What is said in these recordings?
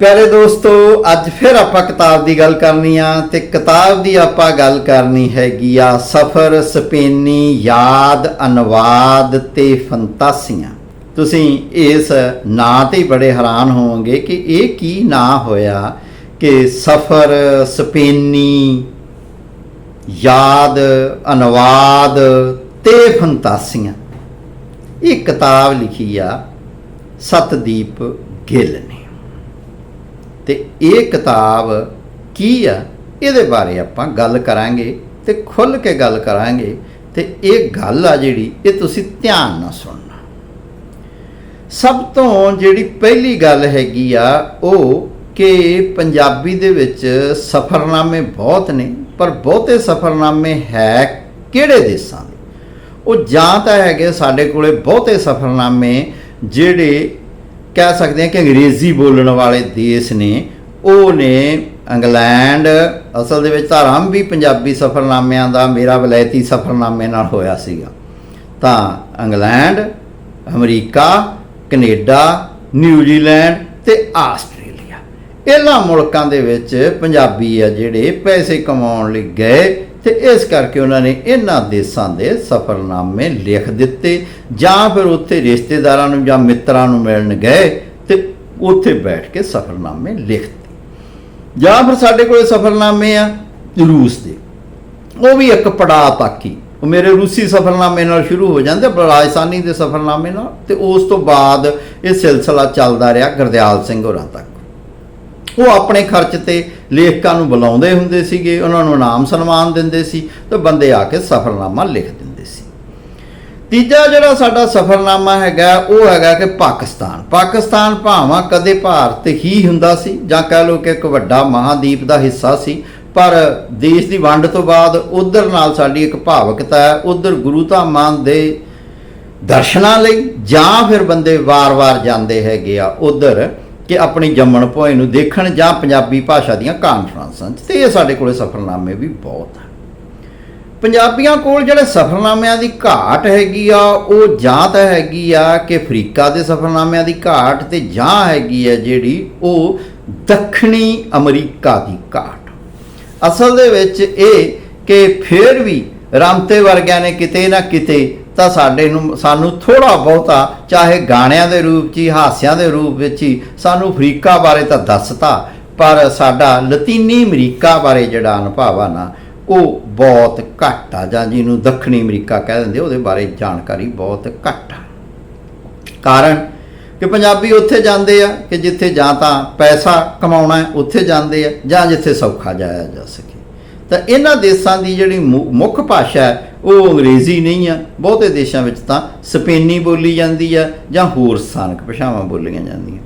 ਪਿਆਰੇ ਦੋਸਤੋ, ਅੱਜ ਫਿਰ ਆਪਾਂ ਕਿਤਾਬ ਦੀ ਗੱਲ ਕਰਨੀ ਆ ਤੇ ਕਿਤਾਬ ਦੀ ਆਪਾਂ ਗੱਲ ਕਰਨੀ ਹੈਗੀ ਆ ਸਫਰ, ਸਪੇਨੀ, ਯਾਦ, ਅਨੁਵਾਦ ਤੇ ਫੰਤਾਸੀਆਂ। ਤੁਸੀਂ ਇਸ ਨਾਂ ਤੇ ਬੜੇ ਹੈਰਾਨ ਹੋਵੋਗੇ ਕਿ ਇਹ ਕੀ ਨਾਂ ਹੋਇਆ ਕਿ ਸਫਰ, ਸਪੇਨੀ, ਯਾਦ, ਅਨੁਵਾਦ ਤੇ ਫੰਤਾਸੀਆਂ। ਇਹ ਕਿਤਾਬ ਲਿਖੀ ਆ ਸਤਦੀਪ ਗਿੱਲ ਨੇ। ਤੇ ਇਹ ਕਿਤਾਬ ਕੀ ਆ? ਇਹਦੇ ਬਾਰੇ ਆਪਾਂ ਗੱਲ ਕਰਾਂਗੇ ਤੇ ਖੁੱਲ ਕੇ ਗੱਲ ਕਰਾਂਗੇ ਤੇ ਇਹ ਗੱਲ ਆ ਜਿਹੜੀ, ਇਹ ਤੁਸੀਂ ਧਿਆਨ ਨਾਲ ਸੁਣਨਾ। ਸਭ ਤੋਂ ਜਿਹੜੀ ਪਹਿਲੀ ਗੱਲ ਹੈਗੀ ਆ, ਉਹ ਕਿ ਪੰਜਾਬੀ ਦੇ ਵਿੱਚ ਸਫ਼ਰਨਾਮੇ ਬਹੁਤ ਨੇ, ਪਰ ਬਹੁਤੇ ਸਫ਼ਰਨਾਮੇ ਹੈ ਕਿਹੜੇ ਦੇਸ਼ਾਂ ਦੇ? ਉਹ ਜਾਂ ਤਾਂ ਹੈਗੇ ਸਾਡੇ ਕੋਲੇ ਬਹੁਤੇ ਸਫ਼ਰਨਾਮੇ ਜਿਹੜੇ ਕਹਿ ਸਕਦੇ ਹਾਂ ਕਿ ਅੰਗਰੇਜ਼ੀ ਬੋਲਣ ਵਾਲੇ ਦੇਸ਼ ਨੇ, ਉਹ ਨੇ ਇੰਗਲੈਂਡ ਅਸਲ ਦੇ ਵਿੱਚ ਤਾਂ ਵੀ ਪੰਜਾਬੀ ਸਫ਼ਰਨਾਮਿਆਂ ਦਾ, ਮੇਰਾ ਵਲੈਤੀ ਸਫ਼ਰਨਾਮੇ ਨਾਲ ਹੋਇਆ ਸੀਗਾ। ਤਾਂ England, America, Canada, New Zealand ਤੇ ਆਸਟ੍ਰੇਲੀਆ। ਇਹਨਾਂ ਮੁਲਕਾਂ ਦੇ ਵਿੱਚ ਪੰਜਾਬੀ ਆ ਜਿਹੜੇ ਪੈਸੇ ਕਮਾਉਣ ਲਈ ਗਏ ਤੇ ਇਸ ਕਰਕੇ ਉਹਨਾਂ ਨੇ ਇਹਨਾਂ ਦੇਸ਼ਾਂ ਦੇ ਸਫ਼ਰਨਾਮੇ ਲਿਖ ਦਿੱਤੇ ਜਾਂ ਫਿਰ ਉੱਥੇ ਰਿਸ਼ਤੇਦਾਰਾਂ ਨੂੰ ਜਾਂ ਮਿੱਤਰਾਂ ਨੂੰ ਮਿਲਣ ਗਏ ਤੇ ਉੱਥੇ ਬੈਠ ਕੇ ਸਫ਼ਰਨਾਮੇ ਲਿਖਤੇ ਜਾਂ ਫਿਰ ਸਾਡੇ ਕੋਲੇ ਸਫ਼ਰਨਾਮੇ ਆ ਰੂਸ ਦੇ। ਉਹ ਵੀ ਇੱਕ ਪੜਾਅ ਤੱਕ ਹੀ ਉਹ ਮੇਰੇ ਰੂਸੀ ਸਫ਼ਰਨਾਮੇ ਨਾਲ ਸ਼ੁਰੂ ਹੋ ਜਾਂਦੇ, ਪਰ ਰਾਜਸਥਾਨੀ ਦੇ ਸਫ਼ਰਨਾਮੇ ਨਾਲ। ਤੇ ਉਸ ਤੋਂ ਬਾਅਦ ਇਹ ਸਿਲਸਿਲਾ ਚੱਲਦਾ ਰਿਹਾ ਗੁਰਦਿਆਲ ਸਿੰਘ ਹੋਰਾਂ ਤੱਕ। ਉਹ ਆਪਣੇ ਖਰਚ ਤੇ ਲੇਖਕਾਂ ਨੂੰ ਬੁਲਾਉਂਦੇ ਹੁੰਦੇ ਸੀਗੇ, ਉਹਨਾਂ ਨੂੰ ਨਾਮ ਸਨਮਾਨ ਦਿੰਦੇ ਸੀ ਤੇ ਬੰਦੇ ਆ ਕੇ ਸਫ਼ਰਨਾਮਾ ਲਿਖ ਦਿੰਦੇ ਸੀ। ਤੀਜਾ ਜਿਹੜਾ ਸਾਡਾ ਸਫ਼ਰਨਾਮਾ ਹੈਗਾ, ਉਹ ਹੈਗਾ ਕਿ ਪਾਕਿਸਤਾਨ। ਪਾਕਿਸਤਾਨ ਭਾਵਾਂ ਕਦੇ ਭਾਰਤ ਹੀ ਹੁੰਦਾ ਸੀ, ਜਾਂ ਕਹਿ ਲਓ ਕਿ ਇੱਕ ਵੱਡਾ ਮਹਾਦੀਪ ਦਾ ਹਿੱਸਾ ਸੀ, ਪਰ ਦੇਸ਼ ਦੀ ਵੰਡ ਤੋਂ ਬਾਅਦ ਉਧਰ ਨਾਲ ਸਾਡੀ ਇੱਕ ਭਾਵਕਤਾ ਹੈ, ਉਧਰ ਗੁਰੂ ਧਾਮਾਂ ਦੇ ਦਰਸ਼ਨਾਂ ਲਈ ਜਾਂ ਫਿਰ ਬੰਦੇ ਵਾਰ-ਵਾਰ ਜਾਂਦੇ ਹੈਗੇ ਆ, ਉਧਰ ਕਿ ਆਪਣੀ ਜੰਮਣ ਭੋਏ ਨੂੰ ਦੇਖਣ ਜਾਂ ਪੰਜਾਬੀ ਭਾਸ਼ਾ ਦੀਆਂ ਕਾਨਫਰੰਸਾਂ 'ਚ। ਤੇ ਇਹ ਸਾਡੇ ਕੋਲੇ ਸਫ਼ਰਨਾਮੇ ਵੀ ਬਹੁਤ ਆ ਪੰਜਾਬੀਆਂ ਕੋਲ ਜਿਹੜੇ ਸਫ਼ਰਨਾਮਿਆਂ ਦੀ ਘਾਟ ਹੈਗੀ ਆ, ਉਹ ਜਾਂ ਤਾਂ ਹੈਗੀ ਆ ਕਿ ਅਫਰੀਕਾ ਦੇ ਸਫ਼ਰਨਾਮਿਆਂ ਦੀ ਘਾਟ ਤੇ ਜਾਂ ਹੈਗੀ ਆ ਜਿਹੜੀ ਉਹ ਦੱਖਣੀ ਅਮਰੀਕਾ ਦੀ ਘਾਟ। ਅਸਲ ਦੇ ਵਿੱਚ ਇਹ ਕਿ ਫਿਰ ਵੀ ਰਾਮਤੇ ਵਰਗਿਆਂ ਨੇ ਕਿਤੇ ਨਾ ਕਿਤੇ ਤਾਂ ਸਾਡੇ ਨੂੰ, ਸਾਨੂੰ ਥੋੜਾ ਬਹੁਤਾ, ਚਾਹੇ ਗਾਣਿਆਂ ਦੇ ਰੂਪ 'ਚ ਹੀ, ਹਾਸਿਆਂ ਦੇ ਰੂਪ ਵਿੱਚ ਹੀ, ਸਾਨੂੰ ਅਫਰੀਕਾ ਬਾਰੇ ਤਾਂ ਦੱਸਤਾ, ਪਰ ਸਾਡਾ ਲਤੀਨੀ ਅਮਰੀਕਾ ਬਾਰੇ ਜਿਹੜਾ ਅਨੁਭਵ ਆ ਨਾ, ਉਹ ਬਹੁਤ ਘੱਟ ਆ, ਜਾਂ ਜਿਹਨੂੰ ਦੱਖਣੀ ਅਮਰੀਕਾ ਕਹਿ ਦਿੰਦੇ ਉਹਦੇ ਬਾਰੇ ਜਾਣਕਾਰੀ ਬਹੁਤ ਘੱਟ ਆ। ਕਾਰਨ ਕਿ ਪੰਜਾਬੀ ਉੱਥੇ ਜਾਂਦੇ ਆ, ਕਿ ਜਿੱਥੇ ਜਾਂ ਤਾਂ ਪੈਸਾ ਕਮਾਉਣਾ ਉੱਥੇ ਜਾਂਦੇ ਆ, ਜਾਂ ਜਿੱਥੇ ਸੌਖਾ ਜਾਇਆ ਜਾ ਸਕੇ। ਤਾਂ ਇਹਨਾਂ ਦੇਸ਼ਾਂ ਦੀ ਜਿਹੜੀ ਮੁ- ਮੁੱਖ ਭਾਸ਼ਾ ਹੈ, ਉਹ ਅੰਗਰੇਜ਼ੀ ਨਹੀਂ ਆ। ਬਹੁਤੇ ਦੇਸ਼ਾਂ ਵਿੱਚ ਤਾਂ ਸਪੇਨੀ ਬੋਲੀ ਜਾਂਦੀ ਆ ਜਾਂ ਹੋਰ ਸਥਾਨਕ ਭਾਸ਼ਾਵਾਂ ਬੋਲੀਆਂ ਜਾਂਦੀਆਂ।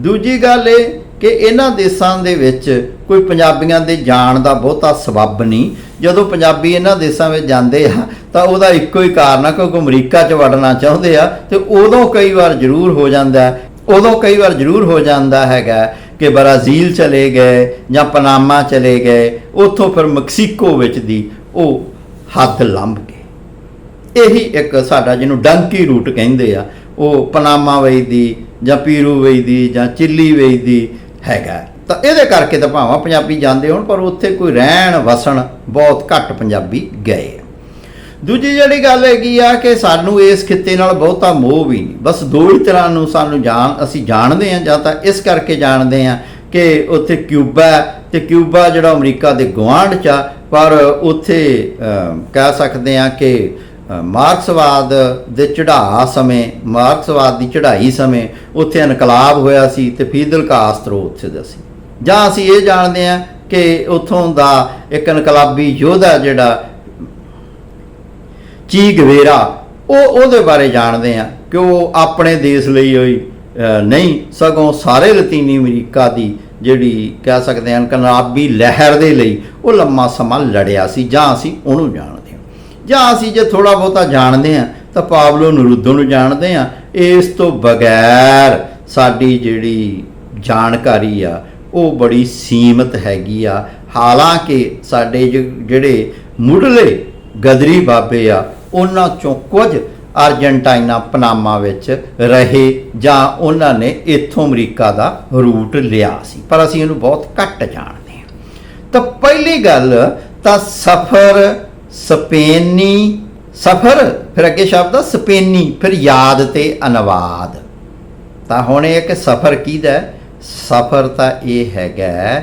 ਦੂਜੀ ਗੱਲ ਇਹ ਕਿ ਇਹਨਾਂ ਦੇਸ਼ਾਂ ਦੇ ਵਿੱਚ ਕੋਈ ਪੰਜਾਬੀਆਂ ਦੇ ਜਾਣ ਦਾ ਬਹੁਤਾ ਸਬੱਬ ਨਹੀਂ। ਜਦੋਂ ਪੰਜਾਬੀ ਇਹਨਾਂ ਦੇਸ਼ਾਂ ਵਿੱਚ ਜਾਂਦੇ ਆ, ਤਾਂ ਉਹਦਾ ਇੱਕੋ ਹੀ ਕਾਰਨ ਆ ਕਿਉਂਕਿ ਅਮਰੀਕਾ 'ਚ ਵੜਨਾ ਚਾਹੁੰਦੇ ਆ ਤੇ ਉਦੋਂ ਕਈ ਵਾਰ ਜ਼ਰੂਰ ਹੋ ਜਾਂਦਾ, ਉਦੋਂ ਕਈ ਵਾਰ ਜ਼ਰੂਰ ਹੋ ਜਾਂਦਾ ਹੈਗਾ। ਕਿ ਬ੍ਰਾਜ਼ੀਲ ਚਲੇ ਗਏ ਜਾਂ ਪਨਾਮਾ ਚਲੇ ਗਏ, ਉੱਥੋਂ ਫਿਰ ਮੈਕਸੀਕੋ ਵਿੱਚ ਦੀ ਉਹ ਹੱਦ ਲੰਬ ਗਏ ਇਹੀ ਇੱਕ ਸਾਡਾ ਜਿਹਨੂੰ ਡੰਕੀ ਰੂਟ ਕਹਿੰਦੇ ਆ, ਉਹ ਪਨਾਮਾ ਵੇਦੀ ਜਾਂ ਪੀਰੂ ਵੇਦੀ ਜਾਂ ਚਿੱਲੀ ਵੇਦੀ ਹੈਗਾ। ਤਾਂ ਇਹਦੇ ਕਰਕੇ ਤਾਂ ਭਾਵਾਂ ਪੰਜਾਬੀ ਜਾਂਦੇ ਹੋਣ, ਪਰ ਉੱਥੇ ਕੋਈ ਰਹਿਣ ਵਸਣ ਬਹੁਤ ਘੱਟ ਪੰਜਾਬੀ ਗਏ। ਦੂਜੀ ਜਿਹੜੀ ਗੱਲ ਹੈਗੀ ਆ ਕਿ ਸਾਨੂੰ ਇਸ ਖਿੱਤੇ ਨਾਲ ਬਹੁਤਾ ਮੋਹ ਵੀ ਨਹੀਂ। ਬਸ ਦੋ ਹੀ ਤਰ੍ਹਾਂ ਨੂੰ ਸਾਨੂੰ ਜਾਣ ਅਸੀਂ ਜਾਣਦੇ ਹਾਂ, ਜਾਂ ਤਾਂ ਇਸ ਕਰਕੇ ਜਾਣਦੇ ਹਾਂ ਕਿ ਉੱਥੇ ਕਿਊਬਾ ਹੈ ਤੇ ਕਿਊਬਾ ਜਿਹੜਾ ਅਮਰੀਕਾ ਦੇ ਗੁਆਂਢ ਚ ਆ, ਪਰ ਉੱਥੇ ਕਹਿ ਸਕਦੇ ਹਾਂ ਕਿ ਮਾਰਕਸਵਾਦ ਦੇ ਚੜ੍ਹਾਅ ਸਮੇਂ, ਮਾਰਕਸਵਾਦ ਦੀ ਚੜ੍ਹਾਈ ਸਮੇਂ ਉੱਥੇ ਇਨਕਲਾਬ ਹੋਇਆ ਸੀ ਤੇ ਫੀਦਲ ਕਾਸਤਰੋ ਉੱਥੇ ਦਾ ਸੀ। ਜਾਂ ਅਸੀਂ ਇਹ ਜਾਣਦੇ ਹਾਂ ਕਿ ਉੱਥੋਂ ਦਾ ਇੱਕ ਇਨਕਲਾਬੀ ਯੋਧਾ ਜਿਹੜਾ ਚੀ ਗਵੇਰਾ? ਉਹ ਉਹਦੇ ਬਾਰੇ ਜਾਣਦੇ ਆ ਕਿ ਉਹ ਆਪਣੇ ਦੇਸ਼ ਲਈ ਹੋਈ ਨਹੀਂ, ਸਗੋਂ ਸਾਰੇ ਲਤੀਨੀ ਅਮਰੀਕਾ ਦੀ ਜਿਹੜੀ ਕਹਿ ਸਕਦੇ ਹਾਂ ਇਨਕਲਾਬੀ ਲਹਿਰ ਦੇ ਲਈ ਉਹ ਲੰਮਾ ਸਮਾਂ ਲੜਿਆ ਸੀ, ਜਾਂ ਅਸੀਂ ਉਹਨੂੰ ਜਾਣਦੇ ਹਾਂ। ਜਾਂ ਅਸੀਂ ਜੇ ਥੋੜਾ ਬਹੁਤਾ ਜਾਣਦੇ ਹਾਂ, ਤਾਂ ਪਾਵਲੋ ਨਰੂਦੋ ਨੂੰ ਜਾਣਦੇ ਹਾਂ। ਇਸ ਤੋਂ ਬਗੈਰ ਸਾਡੀ ਜਿਹੜੀ ਜਾਣਕਾਰੀ ਆ, ਉਹ ਬੜੀ ਸੀਮਤ ਹੈਗੀ ਆ। ਹਾਲਾਂਕਿ ਸਾਡੇ ਜ- ਜਿਹੜੇ ਮੁੱਢਲੇ ਗਦਰੀ ਬਾਬੇ ਆ ਉਹਨਾਂ ਚੋਂ ਕੁਝ ਅਰਜਨਟਾਈਨਾ ਪਨਾਮਾ ਵਿੱਚ ਰਹੇ ਜਾਂ ਉਹਨਾਂ ਨੇ ਇੱਥੋਂ ਅਮਰੀਕਾ ਦਾ ਰੂਟ ਲਿਆ ਸੀ। ਪਰ ਅਸੀਂ ਇਹਨੂੰ ਬਹੁਤ ਘੱਟ ਜਾਣਦੇ ਹਾਂ। ਤਾਂ ਪਹਿਲੀ ਗੱਲ ਤਾਂ ਸਫਰ ਸਪੇਨੀ, ਸਫਰ ਫਿਰ ਅੱਗੇ ਸ਼ਬਦ ਆ, ਸਪੇਨੀ, ਫਿਰ ਯਾਦ ਤੇ ਅਨੁਵਾਦ। ਤਾਂ ਹੁਣ ਇਹ ਕਿ ਸਫਰ ਕਿਹਦਾ ਹੈ? ਸਫਰ ਤਾਂ ਇਹ ਹੈਗਾ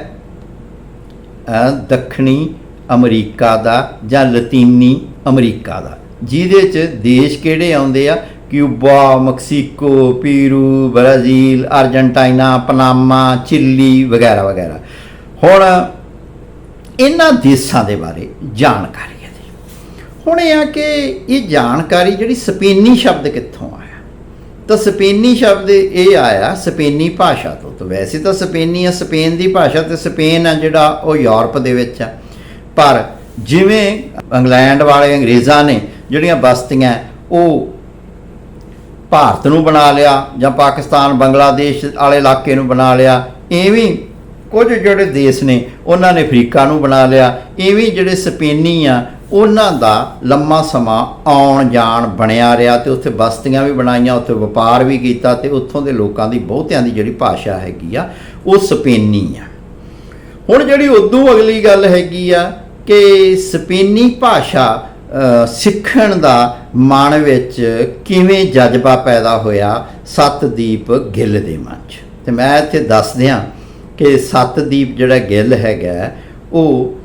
ਦੱਖਣੀ ਅਮਰੀਕਾ ਦਾ ਜਾਂ ਲਤੀਨੀ ਅਮਰੀਕਾ ਦਾ। ਜਿਹਦੇ ਚ ਦੇਸ਼ ਕਿਹੜੇ ਆਉਂਦੇ ਆ? Cuba, Mexico, Peru, Brazil, Argentina, Panama, Chile ਵਗੈਰਾ ਵਗੈਰਾ। ਹੁਣ ਇਹਨਾਂ ਦੇਸ਼ਾਂ ਦੇ ਬਾਰੇ ਜਾਣਕਾਰੀ ਹੈ ਜੀ। ਹੁਣ ਇਹ ਆ ਕਿ ਇਹ ਜਾਣਕਾਰੀ ਜਿਹੜੀ ਸਪੇਨੀ ਸ਼ਬਦ ਕਿੱਥੋਂ ਆਇਆ? ਤਾਂ ਸਪੇਨੀ ਸ਼ਬਦ ਇਹ ਆਇਆ ਸਪੇਨੀ ਭਾਸ਼ਾ ਤੋਂ। ਤਾਂ ਵੈਸੇ ਤਾਂ ਸਪੇਨੀ ਆ, ਸਪੇਨ ਦੀ ਭਾਸ਼ਾ ਤੇ ਸਪੇਨ ਆ ਜਿਹੜਾ ਉਹ ਯੂਰਪ ਦੇ ਵਿੱਚ ਆ। ਪਰ ਜਿਵੇਂ ਇੰਗਲੈਂਡ ਵਾਲੇ ਅੰਗਰੇਜ਼ਾਂ ਨੇ ਜਿਹੜੀਆਂ ਬਸਤੀਆਂ ਉਹ ਭਾਰਤ ਨੂੰ ਬਣਾ ਲਿਆ ਜਾਂ ਪਾਕਿਸਤਾਨ, ਬੰਗਲਾਦੇਸ਼ ਵਾਲੇ ਇਲਾਕੇ ਨੂੰ ਬਣਾ ਲਿਆ ਐਵੇਂ ਕੁਝ ਜਿਹੜੇ ਦੇਸ਼ ਨੇ, ਉਹਨਾਂ ਨੇ ਅਫਰੀਕਾ ਨੂੰ ਬਣਾ ਲਿਆ ਐਵੇਂ ਜਿਹੜੇ ਸਪੇਨੀ ਆ, ਉਹਨਾਂ ਦਾ ਲੰਮਾ ਸਮਾਂ ਆਉਣ ਜਾਣ ਬਣਿਆ ਰਿਹਾ ਤੇ ਉੱਥੇ ਬਸਤੀਆਂ ਵੀ ਬਣਾਈਆਂ, ਉੱਥੇ ਵਪਾਰ ਵੀ ਕੀਤਾ ਤੇ ਉੱਥੋਂ ਦੇ ਲੋਕਾਂ ਦੀ ਬਹੁਤਿਆਂ ਦੀ ਜਿਹੜੀ ਭਾਸ਼ਾ ਹੈਗੀ ਆ, ਉਹ ਸਪੇਨੀ ਆ। ਹੁਣ ਜਿਹੜੀ ਉਦੋਂ ਅਗਲੀ ਗੱਲ ਹੈਗੀ ਆ ਕਿ ਸਪੇਨੀ ਭਾਸ਼ਾ ਸਿੱਖਣ ਦਾ ਮਨ ਵਿੱਚ ਕਿਵੇਂ ਜਜ਼ਬਾ ਪੈਦਾ ਹੋਇਆ? ਸਤਦੀਪ ਗਿੱਲ ਦੇ ਮਨ 'ਚ। ਤੇ ਮੈਂ ਇੱਥੇ ਦੱਸ ਦਿਆਂ ਕਿ ਸਤਦੀਪ ਜਿਹੜਾ ਗਿੱਲ ਹੈਗਾ, ਉਹ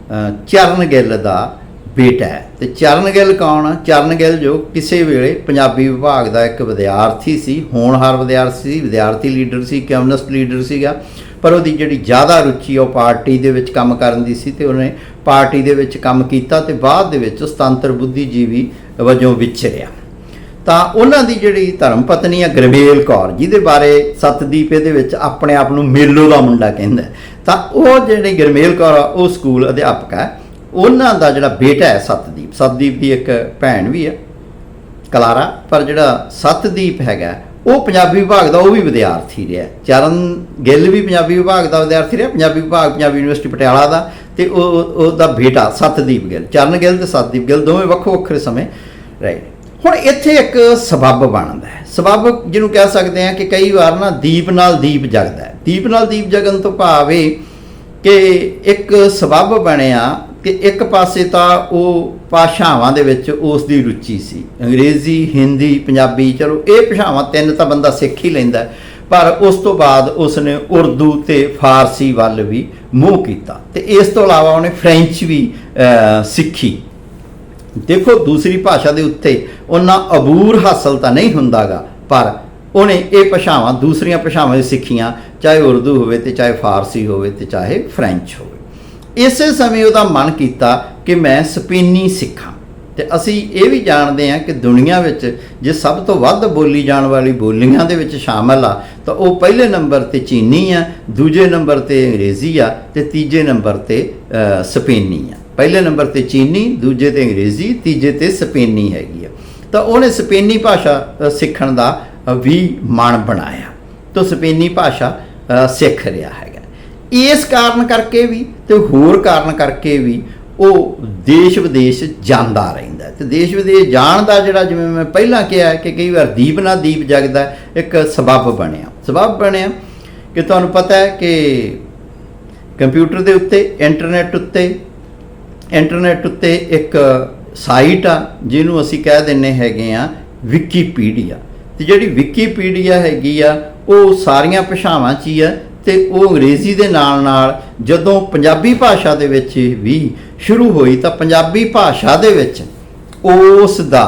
ਚਰਨ ਗਿੱਲ ਦਾ ਬੇਟਾ ਹੈ। ਤੇ ਚਰਨ ਗਿੱਲ ਕੌਣ ਆ? ਚਰਨ ਗਿੱਲ ਜੋ ਕਿਸੇ ਵੇਲੇ ਪੰਜਾਬੀ ਵਿਭਾਗ ਦਾ ਇੱਕ ਵਿਦਿਆਰਥੀ ਸੀ ਹੋਣਹਾਰ ਵਿਦਿਆਰਥੀ ਸੀ, ਵਿਦਿਆਰਥੀ ਲੀਡਰ ਸੀ, ਕਮਿਊਨਿਸਟ ਲੀਡਰ ਸੀਗਾ, ਪਰ ਉਹਦੀ ਜਿਹੜੀ ਜ਼ਿਆਦਾ ਰੁਚੀ ਉਹ ਪਾਰਟੀ ਦੇ ਵਿੱਚ ਕੰਮ ਕਰਨ ਦੀ ਸੀ ਤੇ ਉਹਨੇ ਪਾਰਟੀ ਦੇ ਵਿੱਚ ਕੰਮ ਕੀਤਾ ਤੇ ਬਾਅਦ ਦੇ ਵਿੱਚ ਸੁਤੰਤਰ ਬੁੱਧੀਜੀਵੀ ਵਜੋਂ ਵਿਚਰਿਆ ਤਾਂ ਉਹਨਾਂ ਦੀ ਜਿਹੜੀ ਧਰਮ ਪਤਨੀ ਆ ਗਰਮੇਲ ਕੌਰ, ਜਿਹਦੇ ਬਾਰੇ ਸਤਦੀਪ ਦੇ ਵਿੱਚ ਆਪਣੇ ਆਪ ਨੂੰ ਮੇਲੋ ਦਾ ਮੁੰਡਾ ਕਹਿੰਦਾ ਤਾਂ ਉਹ ਜਿਹੜੀ ਗਰਮੇਲ ਕੌਰ ਆ, ਉਹ ਸਕੂਲ ਅਧਿਆਪਕ ਹੈ। ਉਹਨਾਂ ਦਾ ਜਿਹੜਾ ਬੇਟਾ ਹੈ ਸਤਦੀਪ ਸਤਦੀਪ ਦੀ ਇੱਕ ਭੈਣ ਵੀ ਹੈ, ਕਲਾਰਾ, ਪਰ ਜਿਹੜਾ ਸਤਦੀਪ ਹੈਗਾ, ਉਹ ਪੰਜਾਬੀ ਵਿਭਾਗ ਦਾ ਉਹ ਵੀ ਵਿਦਿਆਰਥੀ ਰਿਹਾ ਚਰਨ ਗਿੱਲ ਵੀ ਪੰਜਾਬੀ ਵਿਭਾਗ ਦਾ ਵਿਦਿਆਰਥੀ ਰਿਹਾ, ਪੰਜਾਬੀ ਵਿਭਾਗ, ਪੰਜਾਬੀ ਯੂਨੀਵਰਸਿਟੀ ਪਟਿਆਲਾ ਦਾ, ਤੇ ਉਹ ਉਹਦਾ ਬੇਟਾ ਸਤਦੀਪ ਗਿੱਲ, ਚਰਨ ਗਿੱਲ ਤੇ ਸਤਦੀਪ ਗਿੱਲ ਦੋਵੇਂ ਵੱਖੋ ਵੱਖਰੇ ਸਮੇਂ ਰਹੇ ਹੁਣ ਇੱਥੇ ਇੱਕ ਸਬੱਬ ਬਣਦਾ ਹੈ। ਸਬੱਬ ਜਿਹਨੂੰ ਕਹਿ ਸਕਦੇ ਆ ਕਿ ਕਈ ਵਾਰ ਨਾ ਦੀਪ ਨਾਲ ਦੀਪ ਜਗਦਾ ਹੈ। ਦੀਪ ਨਾਲ ਦੀਪ ਜਗਣ ਤੋਂ ਭਾਵ ਇਹ ਕਿ ਇੱਕ ਸਬੱਬ ਬਣਿਆ ਕਿ ਇੱਕ ਪਾਸੇ ਤਾਂ ਉਹ ਭਾਸ਼ਾਵਾਂ ਦੇ ਵਿੱਚ ਉਸ ਦੀ ਰੁਚੀ ਸੀ। ਅੰਗਰੇਜ਼ੀ, ਹਿੰਦੀ, ਪੰਜਾਬੀ, ਚਲੋ ਇਹ ਭਾਸ਼ਾਵਾਂ ਤਿੰਨ ਤਾਂ ਬੰਦਾ ਸਿੱਖ ਹੀ ਲੈਂਦਾ ਪਰ ਉਸ ਤੋਂ ਬਾਅਦ ਉਸ ਨੇ ਉਰਦੂ ਤੇ ਫਾਰਸੀ ਵੱਲ ਵੀ ਮੂੰਹ ਕੀਤਾ ਤੇ ਇਸ ਤੋਂ ਇਲਾਵਾ ਉਹਨੇ ਫ੍ਰੈਂਚ ਵੀ ਸਿੱਖੀ। ਦੇਖੋ ਦੂਸਰੀ ਭਾਸ਼ਾ ਦੇ ਉੱਤੇ ਉਹਨਾਂ ਅਬੂਰ ਹਾਸਲ ਤਾਂ ਨਹੀਂ ਹੁੰਦਾਗਾ, ਪਰ ਉਹਨੇ ਇਹ ਭਾਸ਼ਾਵਾਂ, ਦੂਸਰੀਆਂ ਭਾਸ਼ਾਵਾਂ ਦੀ ਸਿੱਖੀਆਂ, ਚਾਹੇ ਉਰਦੂ ਹੋਵੇ ਤੇ ਚਾਹੇ ਫਾਰਸੀ ਹੋਵੇ ਤੇ ਚਾਹੇ ਫ੍ਰੈਂਚ ਹੋਵੇ। ਇਸੇ ਸਮੇਂ ਉਹਦਾ ਮਨ ਕੀਤਾ ਕਿ ਮੈਂ ਸਪੇਨੀ ਸਿੱਖਾਂ। ਤੇ ਅਸੀਂ ਇਹ ਵੀ ਜਾਣਦੇ ਹਾਂ ਕਿ ਦੁਨੀਆ ਵਿੱਚ ਜੇ ਸਭ ਤੋਂ ਵੱਧ ਬੋਲੀ ਜਾਣ ਵਾਲੀ ਬੋਲੀਆਂ ਦੇ ਵਿੱਚ ਸ਼ਾਮਲ ਆ, ਤਾਂ ਉਹ ਪਹਿਲੇ ਨੰਬਰ ਤੇ ਚੀਨੀ ਆ, ਦੂਜੇ ਨੰਬਰ ਤੇ ਅੰਗਰੇਜ਼ੀ ਆ, ਤੇ ਤੀਜੇ ਨੰਬਰ ਤੇ ਸਪੇਨੀ ਆ। ਪਹਿਲੇ ਨੰਬਰ ਤੇ ਚੀਨੀ, ਦੂਜੇ ਤੇ ਅੰਗਰੇਜ਼ੀ, ਤੀਜੇ ਤੇ ਸਪੇਨੀ ਹੈਗੀ ਆ। ਤਾਂ ਉਹਨੇ ਸਪੇਨੀ ਭਾਸ਼ਾ ਸਿੱਖਣ ਦਾ ਵੀ ਮਨ ਬਣਾਇਆ। ਤਾਂ ਸਪੇਨੀ ਭਾਸ਼ਾ ਸਿੱਖ ਰਿਹਾ ਹੈਗਾ। ਇਸ ਕਾਰਨ ਕਰਕੇ ਵੀ ਤੇ ਹੋਰ ਕਾਰਨ ਕਰਕੇ ਵੀ ਉਹ ਦੇਸ਼ ਵਿਦੇਸ਼ ਜਾਂਦਾ ਰਹਿੰਦਾ ਹੈ। ਤੇ ਦੇਸ਼ ਵਿਦੇਸ਼ ਜਾਣ ਦਾ ਜਿਹੜਾ ਜਿਵੇਂ ਮੈਂ ਪਹਿਲਾਂ ਕਿਹਾ ਕਿ ਕਈ ਵਾਰ ਦੀਪ ਨਾਲ ਦੀਪ ਜਗਦਾ ਇੱਕ ਸਬੱਬ ਬਣਿਆ ਸਬੱਬ ਬਣਿਆ ਕਿ ਤੁਹਾਨੂੰ ਪਤਾ ਹੈ ਕਿ ਕੰਪਿਊਟਰ ਦੇ ਉੱਤੇ, ਇੰਟਰਨੈਟ ਉੱਤੇ ਇੰਟਰਨੈਟ ਉੱਤੇ ਇੱਕ ਸਾਈਟ ਆ, ਜਿਹਨੂੰ ਅਸੀਂ ਕਹਿ ਦਿੰਨੇ ਹੈਗੇ ਆ ਵਿਕੀਪੀਡੀਆ ਤੇ ਜਿਹੜੀ ਵਿਕੀਪੀਡੀਆ ਹੈਗੀ ਆ, ਉਹ ਸਾਰੀਆਂ ਭਾਸ਼ਾਵਾਂ 'ਚ ਹੀ ਆ ਤੇ ਉਹ ਅੰਗਰੇਜ਼ੀ ਦੇ ਨਾਲ ਨਾਲ ਜਦੋਂ ਪੰਜਾਬੀ ਭਾਸ਼ਾ ਦੇ ਵਿੱਚ ਵੀ ਸ਼ੁਰੂ ਹੋਈ ਤਾਂ ਪੰਜਾਬੀ ਭਾਸ਼ਾ ਦੇ ਵਿੱਚ ਉਸ ਦਾ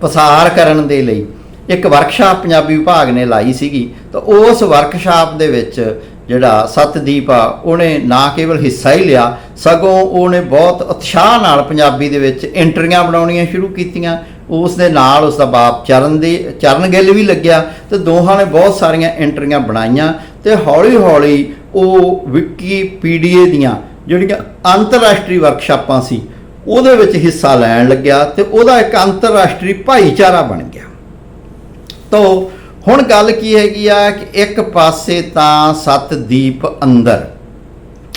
ਪਸਾਰ ਕਰਨ ਦੇ ਲਈ ਇੱਕ ਵਰਕਸ਼ਾਪ ਪੰਜਾਬੀ ਵਿਭਾਗ ਨੇ ਲਾਈ ਸੀਗੀ। ਤਾਂ ਉਸ ਵਰਕਸ਼ਾਪ ਦੇ ਵਿੱਚ ਜਿਹੜਾ ਸਤਦੀਪ ਆ, ਉਹਨੇ ਨਾ ਕੇਵਲ ਹਿੱਸਾ ਹੀ ਲਿਆ, ਸਗੋਂ ਉਹਨੇ ਬਹੁਤ ਉਤਸ਼ਾਹ ਨਾਲ ਪੰਜਾਬੀ ਦੇ ਵਿੱਚ ਐਂਟਰੀਆਂ ਬਣਾਉਣੀਆਂ ਸ਼ੁਰੂ ਕੀਤੀਆਂ। ਉਸ ਦੇ ਨਾਲ ਉਸ ਦਾ ਬਾਪ ਚਰਨ ਦੇ, ਚਰਨ ਗਿੱਲ ਵੀ ਲੱਗਿਆ ਤੇ ਦੋਹਾਂ ਨੇ ਬਹੁਤ ਸਾਰੀਆਂ ਐਂਟਰੀਆਂ ਬਣਾਈਆਂ ਤੇ ਹੌਲੀ ਹੌਲੀ ਉਹ ਵਿਕੀਪੀਡੀਆ ਦੀਆਂ ਜਿਹੜੀਆਂ ਅੰਤਰਰਾਸ਼ਟਰੀ ਵਰਕਸ਼ਾਪਾਂ ਸੀ, ਉਹਦੇ ਵਿੱਚ ਹਿੱਸਾ ਲੈਣ ਲੱਗਿਆ ਤੇ ਉਹਦਾ ਇੱਕ ਅੰਤਰਰਾਸ਼ਟਰੀ ਭਾਈਚਾਰਾ ਬਣ ਗਿਆ। ਤਾਂ ਹੁਣ ਗੱਲ ਕੀ ਹੈਗੀ ਆ ਕਿ ਇੱਕ ਪਾਸੇ ਤਾਂ ਸਤਦੀਪ ਅੰਦਰ,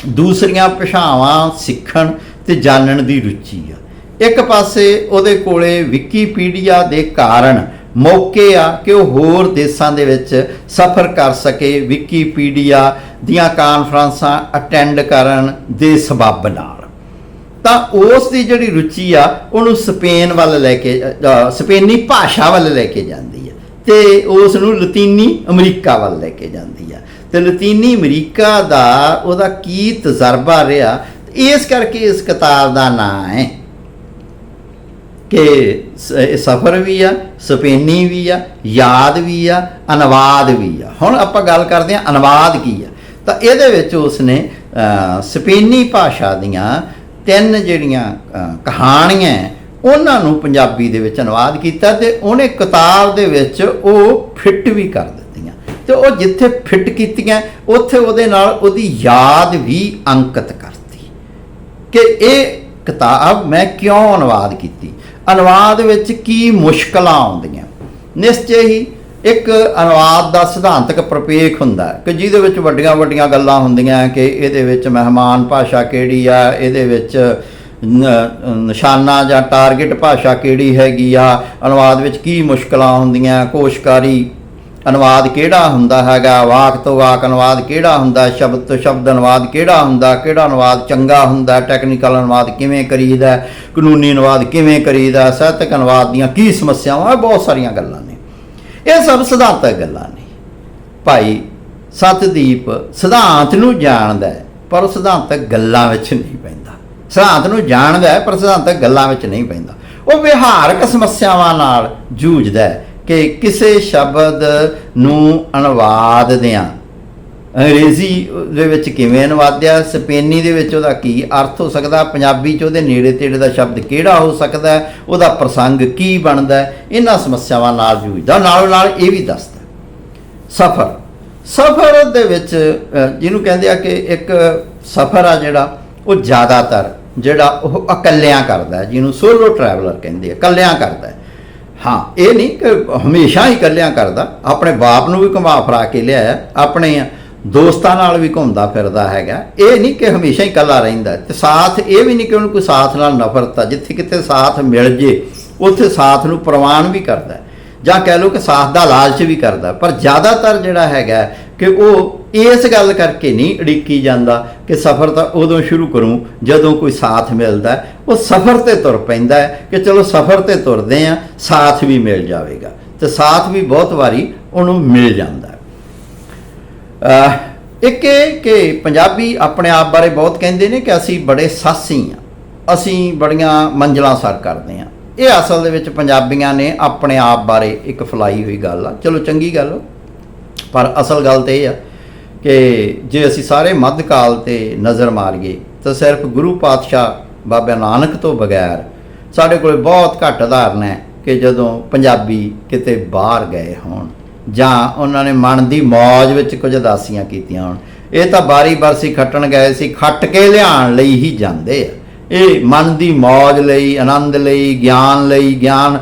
ਦੂਸਰੀਆਂ ਭਾਸ਼ਾਵਾਂ ਸਿੱਖਣ ਤੇ ਜਾਣਨ ਦੀ ਰੁਚੀ ਆ। ਇੱਕ ਪਾਸੇ ਉਹਦੇ ਕੋਲੇ ਵਿਕੀਪੀਡੀਆ ਦੇ ਕਾਰਨ ਮੌਕੇ ਆ ਕਿ ਉਹ ਹੋਰ ਦੇਸ਼ਾਂ ਦੇ ਵਿੱਚ ਸਫ਼ਰ ਕਰ ਸਕੇ ਵਿਕੀਪੀਡੀਆ ਦੀਆਂ ਕਾਨਫਰੰਸਾਂ ਅਟੈਂਡ ਕਰਨ ਦੇ ਸਬਬ ਨਾਲ। ਤਾਂ ਉਸ ਦੀ ਜਿਹੜੀ ਰੁਚੀ ਆ, ਉਹਨੂੰ ਸਪੇਨ ਵੱਲ ਲੈ ਕੇ ਸਪੇਨੀ ਭਾਸ਼ਾ ਵੱਲ ਲੈ ਕੇ ਜਾਂਦੀ ਹੈ ਤੇ ਉਸ ਨੂੰ ਲਤੀਨੀ ਅਮਰੀਕਾ ਵੱਲ ਲੈ ਕੇ ਜਾਂਦੀ ਆ। ਤੇ ਲਤੀਨੀ ਅਮਰੀਕਾ ਦਾ ਉਹਦਾ ਕੀ ਤਜਰਬਾ ਰਿਹਾ, ਇਸ ਕਰਕੇ ਇਸ ਕਿਤਾਬ ਦਾ ਨਾਮ ਹੈ। ਕਿ ਸ- ਇਹ ਸਫਰ ਵੀ ਆ, ਸਪੇਨੀ ਵੀ ਆ, ਯਾਦ ਵੀ ਆ, ਅਨੁਵਾਦ ਵੀ ਆ। ਹੁਣ ਆਪਾਂ ਗੱਲ ਕਰਦੇ ਆ ਅਨੁਵਾਦ ਕੀ ਆ। ਤਾਂ ਇਹਦੇ ਵਿੱਚ ਉਸਨੇ ਸਪੇਨੀ ਭਾਸ਼ਾ ਦੀਆਂ ਤਿੰਨ ਜਿਹੜੀਆਂ ਕਹਾਣੀਆਂ ਉਹਨਾਂ ਨੂੰ ਪੰਜਾਬੀ ਦੇ ਵਿੱਚ ਅਨੁਵਾਦ ਕੀਤਾ ਤੇ ਉਹਨੇ ਕਿਤਾਬ ਦੇ ਵਿੱਚ ਉਹ ਫਿੱਟ ਵੀ ਕਰ ਦਿੱਤੀਆਂ। ਤੇ ਉਹ ਜਿੱਥੇ ਫਿੱਟ ਕੀਤੀਆਂ, ਉੱਥੇ ਉਹਦੇ ਨਾਲ ਉਹਦੀ ਯਾਦ ਵੀ ਅੰਕਿਤ ਕਰਤੀ। ਕਿ ਇਹ ਕਿਤਾਬ ਮੈਂ ਕਿਉਂ ਅਨੁਵਾਦ ਕੀਤੀ? ਅਨੁਵਾਦ ਵਿੱਚ ਕੀ ਮੁਸ਼ਕਲਾਂ ਆਉਂਦੀਆਂ? ਨਿਸ਼ਚੈ ਹੀ ਇੱਕ ਅਨੁਵਾਦ ਦਾ ਸਿਧਾਂਤਕ ਪ੍ਰਪੇਖ ਹੁੰਦਾ ਕਿ ਜਿਹਦੇ ਵਿੱਚ ਵੱਡੀਆਂ ਵੱਡੀਆਂ ਗੱਲਾਂ ਹੁੰਦੀਆਂ ਕਿ ਇਹਦੇ ਵਿੱਚ ਮਹਿਮਾਨ ਭਾਸ਼ਾ ਕਿਹੜੀ ਆ, ਇਹਦੇ ਵਿੱਚ ਨਿਸ਼ਾਨਾ ਜਾਂ ਟਾਰਗੇਟ ਭਾਸ਼ਾ ਕਿਹੜੀ ਹੈਗੀ ਆ, ਅਨੁਵਾਦ ਵਿੱਚ ਕੀ ਮੁਸ਼ਕਲਾਂ ਹੁੰਦੀਆਂ, ਕੋਸ਼ਕਾਰੀ ਅਨੁਵਾਦ ਕਿਹੜਾ ਹੁੰਦਾ ਹੈਗਾ? ਵਾਕ ਤੋਂ ਵਾਕ ਅਨੁਵਾਦ ਕਿਹੜਾ ਹੁੰਦਾ? ਸ਼ਬਦ ਤੋਂ ਸ਼ਬਦ ਅਨੁਵਾਦ ਕਿਹੜਾ ਹੁੰਦਾ? ਕਿਹੜਾ ਅਨੁਵਾਦ ਚੰਗਾ ਹੁੰਦਾ? ਟੈਕਨੀਕਲ ਅਨੁਵਾਦ ਕਿਵੇਂ ਕਰੀਦਾ? ਕਾਨੂੰਨੀ ਅਨੁਵਾਦ ਕਿਵੇਂ ਕਰੀਦਾ? ਸਾਹਿਤਕ ਅਨੁਵਾਦ ਦੀਆਂ ਕੀ ਸਮੱਸਿਆਵਾਂ? ਬਹੁਤ ਸਾਰੀਆਂ ਗੱਲਾਂ ਨੇ। ਇਹ ਸਭ ਸਿਧਾਂਤਕ ਗੱਲਾਂ ਨੇ। ਭਾਈ ਸਤਦੀਪ ਸਿਧਾਂਤ ਨੂੰ ਜਾਣਦਾ ਹੈ, ਪਰ ਉਹ ਸਿਧਾਂਤਕ ਗੱਲਾਂ ਵਿੱਚ ਨਹੀਂ ਪੈਂਦਾ। ਸਿਧਾਂਤ ਨੂੰ ਜਾਣਦਾ ਹੈ, ਪਰ ਸਿਧਾਂਤਕ ਗੱਲਾਂ ਵਿੱਚ ਨਹੀਂ ਪੈਂਦਾ। ਉਹ ਵਿਹਾਰਕ ਸਮੱਸਿਆਵਾਂ ਨਾਲ ਜੂਝਦਾ ਹੈ। ਕਿ ਕਿਸੇ ਸ਼ਬਦ ਨੂੰ ਅਨੁਵਾਦ ਦਿਆਂ। ਅੰਗਰੇਜ਼ੀ ਦੇ ਵਿੱਚ ਕਿਵੇਂ ਅਨੁਵਾਦਿਆ? ਸਪੇਨੀ ਦੇ ਵਿੱਚ ਉਹਦਾ ਕੀ ਅਰਥ ਹੋ ਸਕਦਾ? ਪੰਜਾਬੀ ਚ ਉਹਦੇ ਨੇੜੇ ਤੇੜੇ ਦਾ ਸ਼ਬਦ ਕਿਹੜਾ ਹੋ ਸਕਦਾ? ਉਹਦਾ ਪ੍ਰਸੰਗ ਕੀ ਬਣਦਾ? ਇਹਨਾਂ ਸਮੱਸਿਆਵਾਂ ਨਾਲ ਜੂਝਦਾ ਨਾਲੋਂ ਨਾਲ ਇਹ ਵੀ ਦੱਸਦਾ। ਸਫਰ। ਸਫਰ ਦੇ ਵਿੱਚ ਜਿਹਨੂੰ ਕਹਿੰਦੇ ਆ ਕਿ ਇੱਕ ਸਫਰ ਆ ਜਿਹੜਾ, ਉਹ ਜ਼ਿਆਦਾਤਰ ਜਿਹੜਾ ਉਹ ਇਕੱਲਿਆਂ ਕਰਦਾ ਜਿਹਨੂੰ ਸੋਲੋ ਟਰੈਵਲਰ ਕਹਿੰਦੇ ਆ, ਇਕੱਲਿਆਂ ਕਰਦਾ ਹਾਂ, ਇਹ ਨਹੀਂ ਕਿ ਹਮੇਸ਼ਾ ਹੀ ਇਕੱਲਿਆਂ ਕਰਦਾ, ਆਪਣੇ ਬਾਪ ਨੂੰ ਵੀ ਘੁਮਾ ਫਰਾ ਕੇ ਲਿਆਇਆ, ਆਪਣੇ ਦੋਸਤਾਂ ਨਾਲ ਵੀ ਘੁੰਮਦਾ ਫਿਰਦਾ ਹੈਗਾ। ਇਹ ਨਹੀਂ ਕਿ ਹਮੇਸ਼ਾ ਹੀ ਇਕੱਲਾ ਰਹਿੰਦਾ। ਤੇ ਸਾਥ, ਇਹ ਵੀ ਨਹੀਂ ਕਿ ਉਹਨੂੰ ਕੋਈ ਸਾਥ ਨਾਲ ਨਫ਼ਰਤ ਆ, ਜਿੱਥੇ ਕਿਤੇ ਸਾਥ ਮਿਲ ਜੇ, ਉੱਥੇ ਸਾਥ ਨੂੰ ਪ੍ਰਵਾਨ ਵੀ ਕਰਦਾ। ਜਾਂ ਕਹਿ ਲਓ ਕਿ ਸਾਥ ਦਾ ਲਾਲਚ ਵੀ ਕਰਦਾ। ਪਰ ਜ਼ਿਆਦਾਤਰ ਜਿਹੜਾ ਹੈਗਾ ਕਿ ਉਹ ਇਸ ਗੱਲ ਕਰਕੇ ਨਹੀਂ ਅੜਿੱਕੀ ਜਾਂਦਾ ਕਿ ਸਫ਼ਰ ਤਾਂ ਉਦੋਂ ਸ਼ੁਰੂ ਕਰੂੰ, ਜਦੋਂ ਕੋਈ ਸਾਥ ਮਿਲਦਾ ਉਹ ਸਫ਼ਰ ਤੇ ਤੁਰ ਪੈਂਦਾ ਕਿ ਚਲੋ ਸਫ਼ਰ ਤੇ ਤੁਰਦੇ ਆ ਸਾਥ ਵੀ ਮਿਲ ਜਾਵੇਗਾ। ਤੇ ਸਾਥ ਵੀ ਬਹੁਤ ਵਾਰੀ ਉਹਨੂੰ ਮਿਲ ਜਾਂਦਾ ਇੱਕ ਇਹ ਕਿ ਪੰਜਾਬੀ ਆਪਣੇ ਆਪ ਬਾਰੇ ਬਹੁਤ ਕਹਿੰਦੇ ਨੇ ਕਿ ਅਸੀਂ ਬੜੇ ਸਾਸੀ ਆ ਅਸੀਂ ਬੜੀਆਂ ਮੰਜ਼ਲਾਂ ਸਰ ਕਰਦੇ ਆ ਇਹ ਅਸਲ ਦੇ ਵਿੱਚ ਪੰਜਾਬੀਆਂ ਨੇ ਆਪਣੇ ਆਪ ਬਾਰੇ ਇੱਕ ਫਲਾਈ ਹੋਈ ਗੱਲ ਆ। ਚਲੋ ਚੰਗੀ ਗੱਲ ਪਰ ਅਸਲ ਗੱਲ ਤੇ ਇਹ ਆ ਕਿ ਜੇ ਅਸੀਂ ਸਾਰੇ ਮੱਧਕਾਲ ਤੇ ਨਜ਼ਰ ਮਾਰੀਏ, ਤਾਂ ਸਿਰਫ ਗੁਰੂ ਪਾਤਸ਼ਾਹ ਬਾਬਾ ਨਾਨਕ ਤੋਂ ਬਗੈਰ ਸਾਡੇ ਕੋਲ ਬਹੁਤ ਘੱਟ ਉਦਾਹਰਨ ਹੈ ਕਿ ਜਦੋਂ ਪੰਜਾਬੀ ਕਿਤੇ ਬਾਹਰ ਗਏ ਹੋਣ ਜਾਂ ਉਹਨਾਂ ਨੇ ਮਨ ਦੀ ਮौज ਵਿੱਚ ਕੁਝ ਉਦਾਸੀਆਂ ਕੀਤੀਆਂ ਹੋਣ, ਇਹ ਤਾਂ ਬਾਰੀ ਬਰਸੀ ਖੱਟਣ ਗਏ ਸੀ, ਖੱਟ ਕੇ ਲਿਆਉਣ ਲਈ ਹੀ ਜਾਂਦੇ ਆ। ਇਹ ਮਨ ਦੀ ਮौज ਲਈ, ਆਨੰਦ ਲਈ, ਗਿਆਨ ਲਈ, ਗਿਆਨ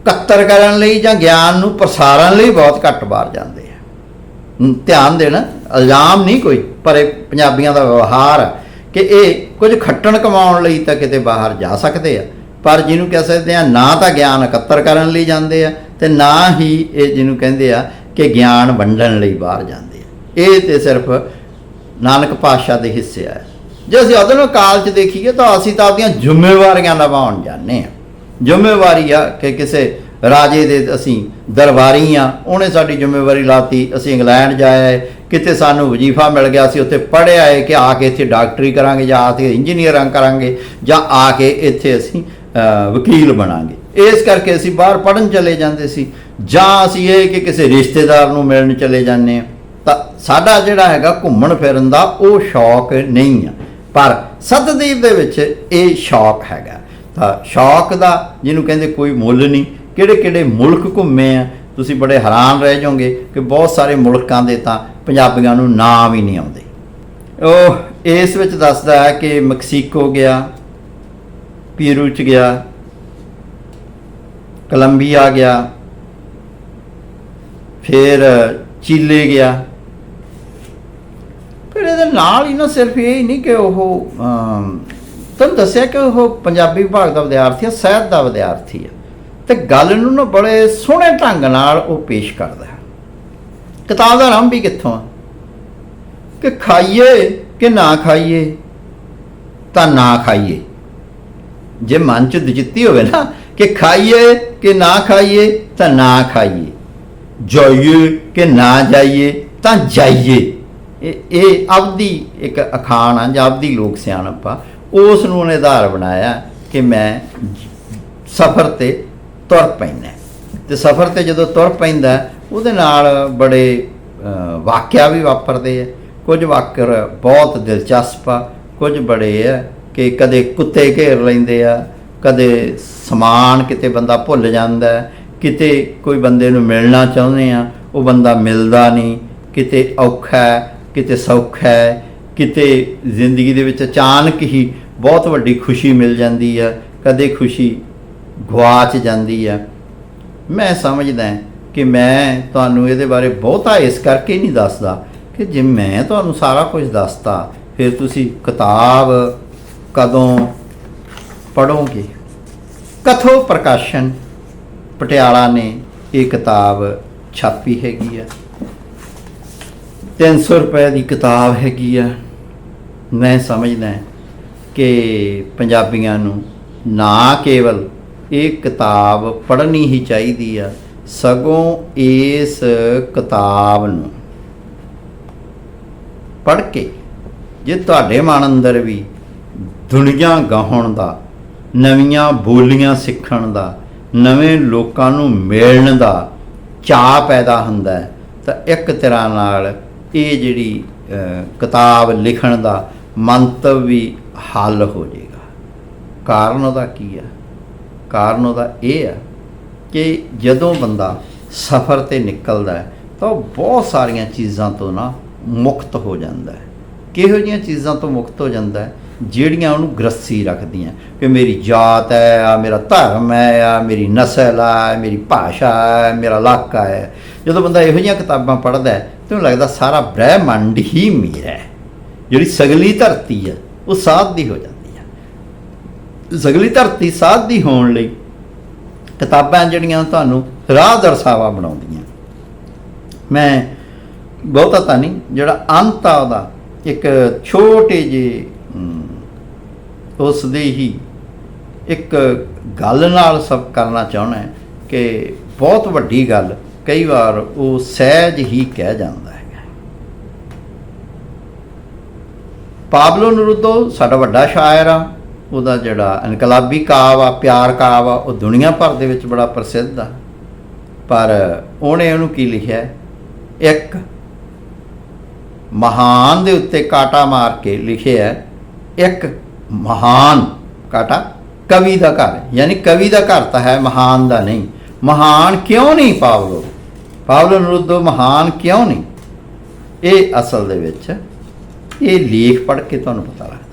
ਇਕੱਤਰ ਕਰਨ ਲਈ ਜਾਂ ਗਿਆਨ ਨੂੰ ਪ੍ਰਸਾਰਨ ਲਈ ਬਹੁਤ ਘੱਟ ਬਾਹਰ ਜਾਂਦੇ ਧਿਆਨ ਦੇਣ। ਇਲਜ਼ਾਮ ਨਹੀਂ ਕੋਈ, ਪਰ ਇਹ ਪੰਜਾਬੀਆਂ ਦਾ ਵਿਵਹਾਰ ਹੈ ਕਿ ਇਹ ਕੁਝ ਖੱਟਣ ਕਮਾਉਣ ਲਈ ਤਾਂ ਕਿਤੇ ਬਾਹਰ ਜਾ ਸਕਦੇ ਆ। ਪਰ ਜਿਹਨੂੰ ਕਹਿ ਸਕਦੇ ਆ, ਨਾ ਤਾਂ ਗਿਆਨ ਇਕੱਤਰ ਕਰਨ ਲਈ ਜਾਂਦੇ ਆ ਤੇ ਨਾ ਹੀ ਇਹ ਜਿਹਨੂੰ ਕਹਿੰਦੇ ਆ ਕਿ ਗਿਆਨ ਵੰਡਣ ਲਈ ਬਾਹਰ ਜਾਂਦੇ ਆ। ਇਹ ਤੇ ਸਿਰਫ ਨਾਨਕ ਪਾਤਸ਼ਾਹ ਦੇ ਹਿੱਸੇ ਆ। ਜੇ ਅਸੀਂ ਅਦਨ ਕਾਲ ਚ ਦੇਖੀਏ ਤਾਂ ਅਸੀਂ ਤਾਂ ਆਪਣੀਆਂ ਜ਼ਿੰਮੇਵਾਰੀਆਂ ਨਿਭਾਉਣ ਜਾਂਦੇ ਆ। ਜ਼ਿੰਮੇਵਾਰੀ ਆ ਕਿ ਕਿਸੇ ਰਾਜੇ ਦੇ ਅਸੀਂ ਦਰਬਾਰੀ ਆ, ਉਹਨੇ ਸਾਡੀ ਜ਼ਿੰਮੇਵਾਰੀ ਲਾਤੀ, ਅਸੀਂ ਇੰਗਲੈਂਡ ਜਾਏ ਕਿਤੇ ਸਾਨੂੰ ਵਜ਼ੀਫਾ ਮਿਲ ਗਿਆ ਸੀ ਉੱਥੇ ਪੜ੍ਹਿਆ ਹੈ ਕਿ ਆ ਕੇ ਇੱਥੇ ਡਾਕਟਰੀ ਕਰਾਂਗੇ ਜਾਂ ਆ ਕੇ ਇੰਜੀਨੀਅਰਾਂ ਕਰਾਂਗੇ ਜਾਂ ਆ ਕੇ ਇੱਥੇ ਅਸੀਂ ਵਕੀਲ ਬਣਾਂਗੇ। ਇਸ ਕਰਕੇ ਅਸੀਂ ਬਾਹਰ ਪੜਨ ਚਲੇ ਜਾਂਦੇ ਸੀ। ਜਾਂ ਅਸੀਂ ਇਹ ਕਿ ਕਿਸੇ ਰਿਸ਼ਤੇਦਾਰ ਨੂੰ ਮਿਲਣ ਚਲੇ ਜਾਂਦੇ ਆ ਤਾਂ ਸਾਡਾ ਜਿਹੜਾ ਹੈਗਾ ਘੁੰਮਣ ਫਿਰਨ ਦਾ ਉਹ ਸ਼ੌਕ ਨਹੀਂ ਆ। ਪਰ ਸਤਦੀਪ ਦੇ ਵਿੱਚ ਇਹ ਸ਼ੌਕ ਹੈਗਾ। ਤਾਂ ਸ਼ੌਕ ਦਾ ਜਿਹਨੂੰ ਕਹਿੰਦੇ ਕੋਈ ਮੁੱਲ ਨਹੀਂ। ਕਿਹੜੇ ਕਿਹੜੇ ਮੁਲਕ ਘੁੰਮੇ ਆ ਤੁਸੀਂ ਬੜੇ ਹੈਰਾਨ ਰਹਿ ਜਾਓਗੇ ਕਿ ਬਹੁਤ ਸਾਰੇ ਮੁਲਕਾਂ ਦੇ ਤਾਂ ਪੰਜਾਬੀਆਂ ਨੂੰ ਨਾਮ ਹੀ ਨਹੀਂ ਆਉਂਦੇ। ਉਹ ਇਸ ਵਿੱਚ ਦੱਸਦਾ ਹੈ ਕਿ ਮੈਕਸੀਕੋ ਗਿਆ ਪੀਰੂ ਚ ਗਿਆ ਕੋਲੰਬੀਆ ਗਿਆ ਫਿਰ ਚੀਲੇ ਗਿਆ। ਫਿਰ ਇਹਦੇ ਨਾਲ ਹੀ ਨਾ ਸਿਰਫ ਇਹ ਹੀ ਨਹੀਂ ਕਿ ਉਹ ਅਮ, ਤੁਹਾਨੂੰ ਦੱਸਿਆ ਕਿ ਉਹ ਪੰਜਾਬੀ ਵਿਭਾਗ ਦਾ ਵਿਦਿਆਰਥੀ ਹੈ ਸਾਹਿਤ ਦਾ ਵਿਦਿਆਰਥੀ ਹੈ ਤੇ ਗੱਲ ਨੂੰ ਨਾ ਬੜੇ ਸੋਹਣੇ ਢੰਗ ਨਾਲ ਉਹ ਪੇਸ਼ ਕਰਦਾ ਹੈ। ਕਿਤਾਬ ਦਾ ਆਰੰਭ ਵੀ ਕਿੱਥੋਂ ਆ? ਕਿ ਖਾਈਏ ਕਿ ਨਾ ਖਾਈਏ, ਤਾਂ ਨਾ ਖਾਈਏ। ਜੇ ਮਨ ਚ ਦਜਿੱਤੀ ਹੋਵੇ ਨਾ ਕਿ ਖਾਈਏ ਕਿ ਨਾ ਖਾਈਏ, ਤਾਂ ਨਾ ਖਾਈਏ। ਜਾਈਏ ਕਿ ਨਾ ਜਾਈਏ, ਤਾਂ ਜਾਈਏ। ਇਹ ਇਹ ਆਪਦੀ ਇੱਕ ਅਖਾਣ ਆ ਜਾਂ ਆਪਦੀ ਲੋਕ ਸਿਆਣਪ ਆ। ਉਸ ਨੂੰ ਉਹਨੇ ਆਧਾਰ ਬਣਾਇਆ ਕਿ ਮੈਂ ਸਫ਼ਰ ਤੇ ਤੁਰ ਪੈਂਦਾ। ਤੇ ਸਫ਼ਰ ਤੇ ਜਦੋਂ ਤੁਰ ਪੈਂਦਾ, ਉਹਦੇ ਨਾਲ ਬੜੇ ਵਾਕਿਆ ਵੀ ਵਾਪਰਦੇ ਆ। ਕੁਝ ਵਾਕਰ ਬਹੁਤ ਦਿਲਚਸਪ ਆ, ਕੁਝ ਬੜੇ ਆ ਕਿ ਕਦੇ ਕੁੱਤੇ ਘੇਰ ਲੈਂਦੇ ਆ, ਕਦੇ ਸਮਾਨ ਕਿਤੇ ਬੰਦਾ ਭੁੱਲ ਜਾਂਦਾ ਕਿਤੇ ਕੋਈ ਬੰਦੇ ਨੂੰ ਮਿਲਣਾ ਚਾਹੁੰਦੇ ਆ, ਉਹ ਬੰਦਾ ਮਿਲਦਾ ਨਹੀਂ, ਕਿਤੇ ਔਖਾ ਹੈ, ਕਿਤੇ ਸੌਖਾ ਹੈ, ਕਿਤੇ ਜ਼ਿੰਦਗੀ ਦੇ ਵਿੱਚ ਅਚਾਨਕ ਹੀ ਬਹੁਤ ਵੱਡੀ ਖੁਸ਼ੀ ਮਿਲ ਜਾਂਦੀ ਆ, ਕਦੇ ਖੁਸ਼ੀ ਗਵਾਚ ਜਾਂਦੀ ਹੈ ਮੈਂ ਸਮਝਦਾ ਕਿ ਮੈਂ ਤੁਹਾਨੂੰ ਇਹਦੇ ਬਾਰੇ ਬਹੁਤਾ ਇਸ ਕਰਕੇ ਨਹੀਂ ਦੱਸਦਾ ਕਿ ਜੇ ਮੈਂ ਤੁਹਾਨੂੰ ਸਾਰਾ ਕੁਝ ਦੱਸਤਾ, ਫਿਰ ਤੁਸੀਂ ਕਿਤਾਬ ਕਦੋਂ ਪੜੋਗੇ ਕਥੋ ਪ੍ਰਕਾਸ਼ਨ, ਪਟਿਆਲਾ ਨੇ ਇਹ ਕਿਤਾਬ ਛਾਪੀ ਹੈਗੀ ਆ। 300 ਰੁਪਏ ਦੀ ਕਿਤਾਬ ਹੈਗੀ ਆ। ਮੈਂ ਸਮਝਦਾ ਕਿ ਪੰਜਾਬੀਆਂ ਨੂੰ ਨਾ ਕੇਵਲ ਇਹ ਕਿਤਾਬ ਪੜ੍ਹਨੀ ਹੀ ਚਾਹੀਦੀ ਆ, ਸਗੋਂ ਇਸ ਕਿਤਾਬ ਨੂੰ ਪੜ੍ਹ ਕੇ ਜੇ ਤੁਹਾਡੇ ਮਨ ਅੰਦਰ ਵੀ ਦੁਨੀਆ ਗਾਹਣ ਦਾ, ਨਵੀਆਂ ਬੋਲੀਆਂ ਸਿੱਖਣ ਦਾ, ਨਵੇਂ ਲੋਕਾਂ ਨੂੰ ਮਿਲਣ ਦਾ ਚਾਹ ਪੈਦਾ ਹੁੰਦਾ ਹੈ, ਤਾਂ ਇੱਕ ਤਰ੍ਹਾਂ ਨਾਲ ਇਹ ਜਿਹੜੀ ਕਿਤਾਬ ਲਿਖਣ ਦਾ ਮੰਤਵ ਵੀ ਹੱਲ ਹੋ ਜਾਏਗਾ। ਕਾਰਨ ਉਹਦਾ ਕੀ ਆ? ਕਾਰਨ ਉਹਦਾ ਇਹ ਆ ਕਿ ਜਦੋਂ ਬੰਦਾ ਸਫ਼ਰ ਤੇ ਨਿਕਲਦਾ ਹੈ, ਤਾਂ ਉਹ ਬਹੁਤ ਸਾਰੀਆਂ ਚੀਜ਼ਾਂ ਤੋਂ ਨਾ ਮੁਕਤ ਹੋ ਜਾਂਦਾ ਹੈ। ਕਿਹੋ ਜਿਹੀਆਂ ਚੀਜ਼ਾਂ ਤੋਂ ਮੁਕਤ ਹੋ ਜਾਂਦਾ ਹੈ? ਜਿਹੜੀਆਂ ਉਹਨੂੰ ਗ੍ਰਸੀ ਰੱਖਦੀਆਂ। ਕਿ ਮੇਰੀ ਜਾਤ ਹੈ, ਆ ਮੇਰਾ ਧਰਮ ਹੈ, ਆ ਮੇਰੀ ਨਸਲ ਆ ਮੇਰੀ ਭਾਸ਼ਾ ਹੈ ਮੇਰਾ ਇਲਾਕਾ ਹੈ। ਜਦੋਂ ਬੰਦਾ ਇਹੋ ਜਿਹੀਆਂ ਕਿਤਾਬਾਂ ਪੜ੍ਹਦਾ ਹੈ, ਤੇ ਉਹਨੂੰ ਲੱਗਦਾ ਸਾਰਾ ਬ੍ਰਹਿਮੰਡ ਹੀ ਮੇਰਾ ਹੈ। ਜਿਹੜੀ ਸਗਲੀ ਧਰਤੀ ਹੈ, ਉਹ ਸਾਧ ਦੀ ਹੋ ਜਾਂਦੀ ਜ਼ਗਲੀ ਧਰਤੀ ਸਾਧ ਦੀ ਹੋਣ ਲਈ ਕਿਤਾਬਾਂ ਜਿਹੜੀਆਂ ਤੁਹਾਨੂੰ ਰਾਹ ਦਰਸਾਵਾ ਬਣਾਉਂਦੀਆਂ। ਮੈਂ ਬਹੁਤਾ ਤਾਂ ਨਹੀਂ ਜਿਹੜਾ ਅੰਤ ਆ ਉਹਦਾ ਇੱਕ ਛੋਟੇ ਜਿਹੇ ਅਮ, ਉਸ ਦੇ ਹੀ ਇੱਕ ਗੱਲ ਨਾਲ ਸਭ ਕਰਨਾ ਚਾਹਣਾ ਕਿ ਬਹੁਤ ਵੱਡੀ ਗੱਲ ਕਈ ਵਾਰ ਉਹ ਸਹਿਜ ਹੀ ਕਹਿ ਜਾਂਦਾ ਹੈਗਾ ਪਾਬਲੋ ਨਰੂਦੋ ਸਾਡਾ ਵੱਡਾ ਸ਼ਾਇਰ ਆ ਉਹਦਾ ਜਿਹੜਾ ਇਨਕਲਾਬੀ ਕਾਵ ਆ, ਪਿਆਰ ਕਾਵ ਆ, ਉਹ ਦੁਨੀਆ ਭਰ ਦੇ ਵਿੱਚ ਬੜਾ ਪ੍ਰਸਿੱਧ ਆ। ਪਰ ਉਹਨੇ ਉਹਨੂੰ ਕੀ ਲਿਖਿਆ ਇੱਕ ਮਹਾਨ ਦੇ ਉੱਤੇ ਕਾਟਾ ਮਾਰ ਕੇ ਲਿਖਿਆ ਇੱਕ ਮਹਾਨ ਕਾਟਾ ਕਵੀ ਦਾ ਘਰ ਯਾਨੀ ਕਵੀ ਦਾ ਘਰ ਤਾਂ ਹੈ, ਮਹਾਨ ਦਾ ਨਹੀਂ। ਮਹਾਨ ਕਿਉਂ ਨਹੀਂ ਪਾਵਲੋ? ਪਾਵਲੋ ਨਰੂਦੋ ਮਹਾਨ ਕਿਉਂ ਨਹੀਂ? ਇਹ ਅਸਲ ਦੇ ਵਿੱਚ ਇਹ ਲੇਖ ਪੜ੍ਹ ਕੇ ਤੁਹਾਨੂੰ ਪਤਾ ਲੱਗਦਾ।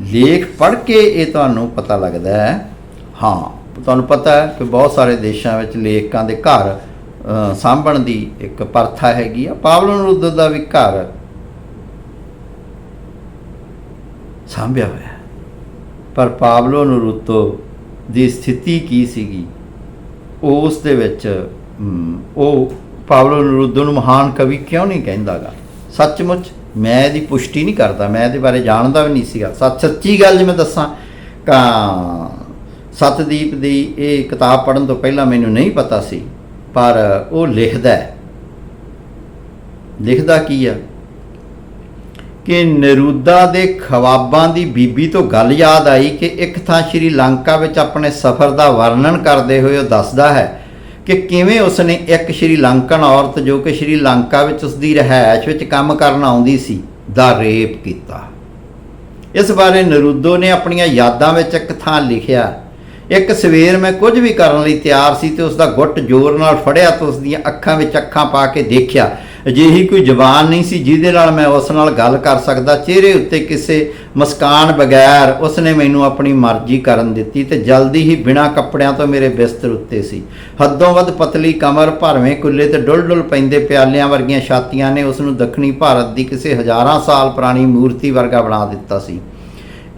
ਲੇਖ ਪੜ੍ਹ ਕੇ ਇਹ ਤੁਹਾਨੂੰ ਪਤਾ ਲੱਗਦਾ ਹੈ। ਹਾਂ, ਤੁਹਾਨੂੰ ਪਤਾ ਹੈ ਕਿ ਬਹੁਤ ਸਾਰੇ ਦੇਸ਼ਾਂ ਵਿੱਚ ਲੇਖਕਾਂ ਦੇ ਘਰ ਸਾਂਭਣ ਦੀ ਇੱਕ ਪ੍ਰਥਾ ਹੈਗੀ ਆ। ਪਾਵਲੋ ਨਰੂਦੋ ਦਾ ਵੀ ਘਰ ਸਾਂਭਿਆ ਹੋਇਆ ਪਰ ਪਾਵਲੋ ਨਰੂਦੋ ਦੀ ਸਥਿਤੀ ਕੀ ਸੀਗੀ? ਉਸ ਦੇ ਵਿੱਚ ਉਹ ਪਾਵਲੋ ਨਰੂਦੋ ਨੂੰ ਮਹਾਨ ਕਵੀ ਕਿਉਂ ਨਹੀਂ ਕਹਿੰਦਾਗਾ? ਸੱਚਮੁੱਚ ਮੈਂ ਇਹਦੀ ਪੁਸ਼ਟੀ ਨਹੀਂ ਕਰਦਾ, ਮੈਂ ਇਹਦੇ ਬਾਰੇ ਜਾਣਦਾ ਵੀ ਨਹੀਂ ਸੀਗਾ। ਸੱਚ ਸੱਚੀ ਗੱਲ ਜੇ ਮੈਂ ਦੱਸਾਂ, ਤਾਂ ਸਤਦੀਪ ਦੀ ਇਹ ਕਿਤਾਬ ਪੜ੍ਹਨ ਤੋਂ ਪਹਿਲਾਂ ਮੈਨੂੰ ਨਹੀਂ ਪਤਾ ਸੀ, ਪਰ ਉਹ ਲਿਖਦਾ ਹੈ। ਲਿਖਦਾ ਕੀ ਆ? ਕਿ ਨਰੂਦਾ ਦੇ ਖਵਾਬਾਂ ਦੀ ਬੀਬੀ ਤੋਂ ਗੱਲ ਯਾਦ ਆਈ ਕਿ ਇੱਕ ਥਾਂ ਸ਼੍ਰੀ ਲੰਕਾ ਵਿੱਚ ਆਪਣੇ ਸਫ਼ਰ ਦਾ ਵਰਣਨ ਕਰਦੇ ਹੋਏ ਉਹ ਦੱਸਦਾ ਹੈ ਕਿ ਕਿਵੇਂ ਉਸਨੇ ਇੱਕ ਸ਼੍ਰੀਲੰਕਨ ਔਰਤ ਜੋ ਕਿ ਸ਼੍ਰੀਲੰਕਾ ਵਿੱਚ ਉਸਦੀ ਰਿਹਾਇਸ਼ ਵਿੱਚ ਕੰਮ ਕਰਨ ਆਉਂਦੀ ਸੀ, ਦਾ ਰੇਪ ਕੀਤਾ। ਇਸ ਬਾਰੇ ਨਰੂਦੋ ਨੇ ਆਪਣੀਆਂ ਯਾਦਾਂ ਵਿੱਚ ਇੱਕ ਥਾਂ ਲਿਖਿਆ, ਇੱਕ ਸਵੇਰ ਮੈਂ ਕੁਝ ਵੀ ਕਰਨ ਲਈ ਤਿਆਰ ਸੀ ਤੇ ਉਸ ਦਾ ਗੁੱਟ ਜ਼ੋਰ ਨਾਲ ਫੜਿਆ ਤੇ ਉਸ ਦੀਆਂ ਅੱਖਾਂ ਵਿੱਚ ਅੱਖਾਂ ਪਾ ਕੇ ਦੇਖਿਆ। ਅਜਿਹੀ ਕੋਈ ਜ਼ਬਾਨ ਨਹੀਂ ਸੀ ਜਿਹਦੇ ਨਾਲ ਮੈਂ ਉਸ ਨਾਲ ਗੱਲ ਕਰ ਸਕਦਾ, ਚਿਹਰੇ ਉੱਤੇ ਕਿਸੇ ਮੁਸਕਾਨ ਬਗੈਰ ਉਸ ਨੇ ਮੈਨੂੰ ਆਪਣੀ ਮਰਜ਼ੀ ਕਰਨ ਦਿੱਤੀ ਤੇ ਜਲਦੀ ਹੀ ਬਿਨਾਂ ਕੱਪੜਿਆਂ ਤੋਂ ਮੇਰੇ ਬਿਸਤਰ ਉੱਤੇ ਸੀ। ਹੱਦੋਂ ਵੱਧ ਪਤਲੀ ਕਮਰ, ਭਰਵੇਂ ਕੁੱਲੇ ਤੇ ਡੁੱਲ ਡੁੱਲ ਪੈਂਦੇ ਪਿਆਲਿਆਂ ਵਰਗੀਆਂ ਛਾਤੀਆਂ ਨੇ ਉਸ ਨੂੰ ਦੱਖਣੀ ਭਾਰਤ ਦੀ ਕਿਸੇ ਹਜ਼ਾਰਾਂ ਸਾਲ ਪੁਰਾਣੀ ਮੂਰਤੀ ਵਰਗਾ ਬਣਾ ਦਿੱਤਾ ਸੀ।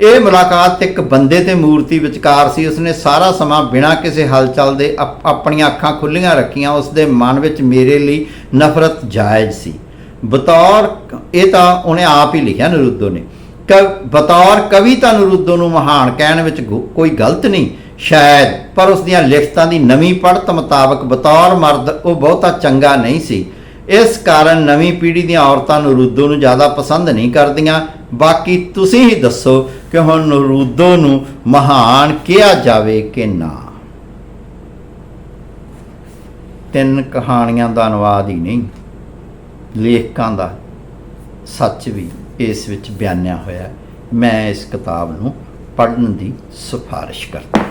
ਇਹ ਮੁਲਾਕਾਤ ਇੱਕ ਬੰਦੇ ਤੇ ਮੂਰਤੀ ਵਿਚਕਾਰ ਸੀ। ਉਸਨੇ ਸਾਰਾ ਸਮਾਂ ਬਿਨਾਂ ਕਿਸੇ ਹਲਚਲ ਦੇ ਅਪ- ਆਪਣੀਆਂ ਅੱਖਾਂ ਖੁੱਲੀਆਂ ਰੱਖੀਆਂ। ਉਸਦੇ ਮਨ ਵਿੱਚ ਮੇਰੇ ਲਈ ਨਫ਼ਰਤ ਜਾਇਜ਼ ਸੀ। ਬਤੌਰ ਇਹ ਤਾਂ ਉਹਨੇ ਆਪ ਹੀ ਲਿਖਿਆ ਨਰੂਦੋ ਨੇ। ਕ, ਬਤੌਰ ਕਵੀ ਤਾਂ ਨਰੁੱਦੋ ਨੂੰ ਮਹਾਨ ਕਹਿਣ ਵਿੱਚ ਗੁ- ਕੋਈ ਗਲਤ ਨਹੀਂ, ਸ਼ਾਇਦ। ਪਰ ਉਸ ਦੀਆਂ ਲਿਖਤਾਂ ਦੀ ਨਵੀਂ ਪੜ੍ਹਤ ਮੁਤਾਬਕ ਬਤੌਰ ਮਰਦ ਉਹ ਬਹੁਤਾ ਚੰਗਾ ਨਹੀਂ ਸੀ। ਇਸ ਕਾਰਨ ਨਵੀਂ ਪੀੜ੍ਹੀ ਦੀਆਂ ਔਰਤਾਂ ਨਰੂਦੋ ਨੂੰ ਜ਼ਿਆਦਾ ਪਸੰਦ ਨਹੀਂ ਕਰਦੀਆਂ। ਬਾਕੀ ਤੁਸੀਂ ਹੀ ਦੱਸੋ ਕਿ ਹੁਣ ਨਰੂਦੋ ਨੂੰ ਮਹਾਨ ਕਿਹਾ ਜਾਵੇ ਕਿ ਨਾ। ਤਿੰਨ ਕਹਾਣੀਆਂ ਦਾ ਅਨੁਵਾਦ ਹੀ ਨਹੀਂ, ਲੇਖਕਾਂ ਦਾ ਸੱਚ ਵੀ ਇਸ ਵਿੱਚ ਬਿਆਨਿਆ ਹੋਇਆ ਮੈਂ ਇਸ ਕਿਤਾਬ ਨੂੰ ਪੜ੍ਹਨ ਦੀ ਸਿਫਾਰਿਸ਼ ਕਰਦਾ